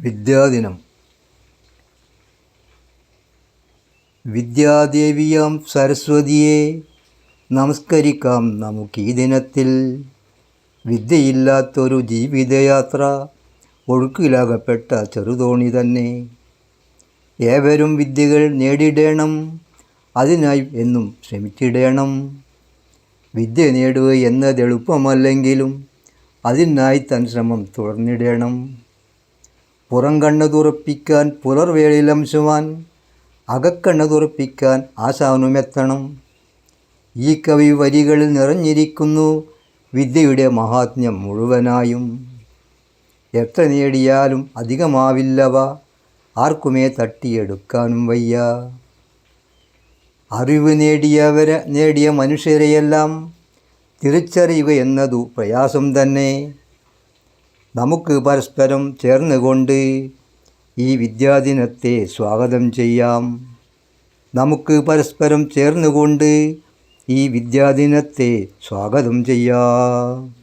വിദ്യാദിനം. വിദ്യാദേവിയാം സരസ്വതിയെ നമസ്കരിക്കാം നമുക്ക് ഈ ദിനത്തിൽ. വിദ്യയില്ലാത്തൊരു ജീവിതയാത്ര ഒഴുക്കിലാകപ്പെട്ട ചെറുതോണി തന്നെ. ഏവരും വിദ്യകൾ നേടിയിടണം അതിനായി എന്നും ശ്രമിച്ചിടണം. വിദ്യ നേടുക എന്നത് എളുപ്പമല്ലെങ്കിലും അതിനായി തൻ ശ്രമം തുടർന്നിടണം. പുറം കണ്ണ് തുറപ്പിക്കാൻ പുലർവേളിലംശുവാൻ അകക്കണ്ണ് തുറപ്പിക്കാൻ ആശാനുമെത്തണം ഈ കവി വരികളിൽ നിറഞ്ഞിരിക്കുന്നു വിദ്യയുടെ മഹാത്മ്യം മുഴുവനായും. എത്ര നേടിയാലും അധികമാവില്ലവ ആർക്കുമേ തട്ടിയെടുക്കാനും വയ്യ. അറിവ് നേടിയവരെ നേടിയ മനുഷ്യരെയെല്ലാം തിരിച്ചറിയുക എന്നതു പ്രയാസം തന്നെ. നമുക്ക് പരസ്പരം ചേർന്നുകൊണ്ട് ഈ വിദ്യാദിനത്തെ സ്വാഗതം ചെയ്യാം. നമുക്ക് പരസ്പരം ചേർന്നുകൊണ്ട് ഈ വിദ്യാദിനത്തെ സ്വാഗതം ചെയ്യാം.